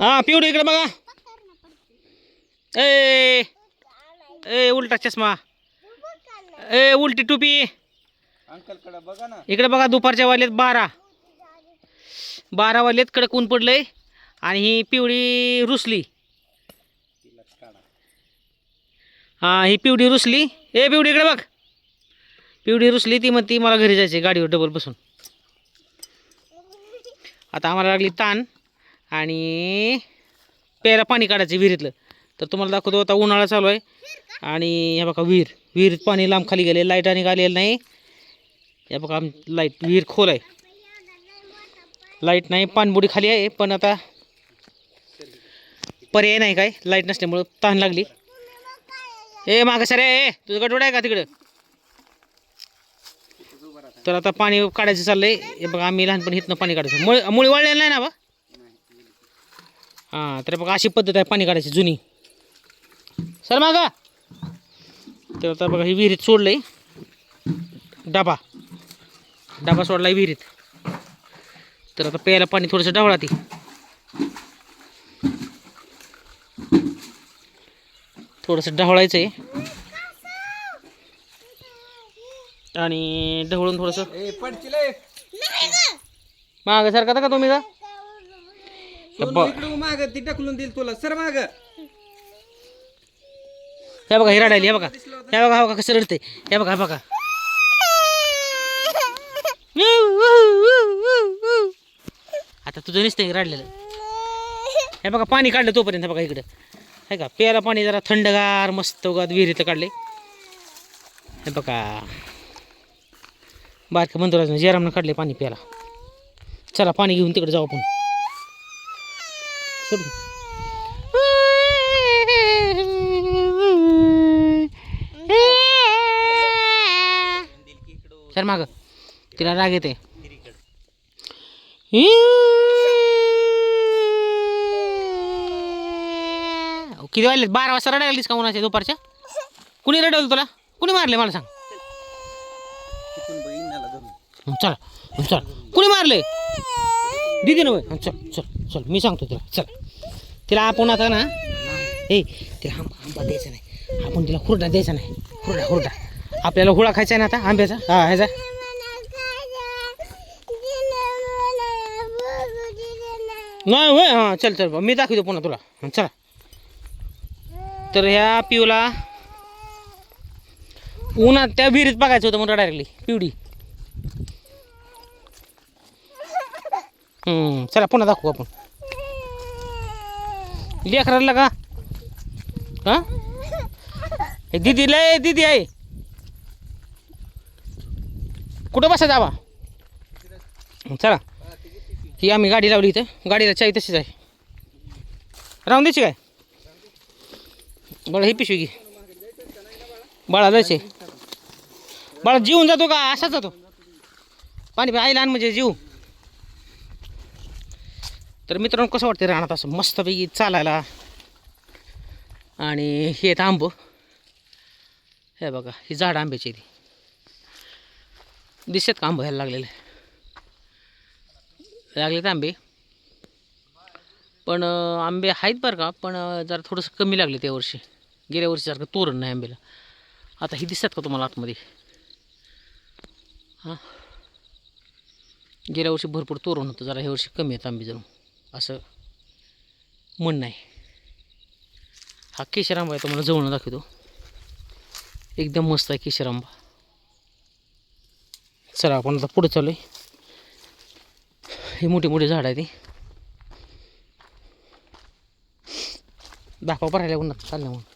हा पिवडी इकडे बघा. ए ए उलटा चष्मा. ए उलटी टोपी. अंकलकडे बघा ना. इकडे बघा दुपारच्या वाजलेत बारा. बारा वाजलेत कडक ऊन पडलंय आणि ही पिवळी रुसली. हा ही पिवडी रुसली. ए पिवडी इकडे बघ. पिवडी रुसली ती म्हणती मला घरी जायचे गाडीवर डबल बसून. आता आम्हाला लागली ताण. आणि प्यायला पाणी काढायचं विहिरीतलं. तर तुम्हाला दाखवतो आता उन्हाळा चालू आहे. आणि हे बघा विहीर. विहिरीत पाणी लांब खाली गेले लाइट आणि आलेलं नाही. हे बघा आम लाइट विहीर खोल आहे. लाइट नाही पाणबुडी खाली आहे पण आता पर्याय नाही काय. लाइट नसल्यामुळं तहान लागली. ए मागं सर ए तुझं गडबड आहे का तिकडं? तर आता पाणी काढायचं चाललंय. हे बघा आम्ही लहानपणी इथनं पाणी काढायचं. मुळे मुळी वाळलेलं नाही ना बा? हां तर बघा अशी पद्धत आहे पाणी काढायची जुनी. सर मागा. तर आता बघा ही विहिरीत सोडलंय. डाबा. डाबा सोडलाय विहिरीत. तर आता प्यायला पाणी थोडंसं ढवळा ती. थोडंसं ढवळायचं आहे आणि ढवळून थोडंसं मागं सारखा का तुम्ही का ब- इकडे माग ती ढकलून देईल तुला. सर माग. हे बघा ही रडायली हे बघा. हे बघा हे बघा कसं रडते हे बघा हे बघा. आता तुझं नुसतं रडलेलं? हे बघा पाणी काढलं तोपर्यंत हे बघा इकडं. हे का प्यायला पाणी जरा थंडगार मस्त उगात विहिरीतलं काढले हे बघा. बारक्या बंधुराजनं जयरामनं काढले पाणी प्यायला. चला पाणी घेऊन तिकडे जाऊ आपण. सोड सर माग. तिला राग येते. किती वाजले बारा वाजता रडायलीस का उन्हाच्या दुपारच्या कुणी रडवलं तुला? कुणी मारले मला सांग? चल चला. चल कुणी मारले? दिदी ना चल चल. चल मी सांगतो तिला. चल. तिला आपण आता ना ए तिला आंबा आंबा द्यायचा नाही. आपण तिला हुरडा द्यायचा नाही. हुरडा हुरडा. आपल्याला हुळा खायचा आहे ना आता आंब्याचा? हा ह्याचा नाही होय हां चल चल मी दाखवतो पुन्हा तुला. चला. तर ह्या पिवला उन्हात त्या विहिरीत बघायचं होतं म्हणून डायरेक्टली पिवडी. चला पुन्हा दाखवू आपण. लेकराला का? हा? हे दिदी लय दिदी आहे. कुठं बसा जावा? चला. ही आम्ही गाडी लावली इथं. गाडीला चाय तशीच आहे. राहून द्यायची काय? बाळा ही पिशवी घे. बाळा जायचे. बाळा जीवन जातो का? असाच जातो. पाणी आईला आण म्हणजे जीव. तर मित्रांनो कसं वाटतं रानात असं मस्तपैकी चालायला? आणि हे आहेत आंब. हे बघा ही झाड आंब्याची ती दिसत का आंब ह्याला लागलेले? लागलेत आंबे. पण आंबे आहेत बरं का पण जरा थोडंसं कमी लागले त्या वर्षी. गेल्या वर्षीसारखं तोरण नाही आंब्याला. आता ही दिसतात का तुम्हाला आतमध्ये? हां. गेल्या वर्षी भरपूर तोरण होतं जरा ह्या वर्षी कमी आहेत आंबे जणू. असं म्हणणं आहे हा केशर आंबा आहे तुम्हाला जवळ दाखवतो. एकदम मस्त आहे केशर आंबा चला आपण आता पुढे चालू आहे हे मोठे मोठे झाड आहे ती. दाखवा भरायला उन्हात चालल्या म्हणून.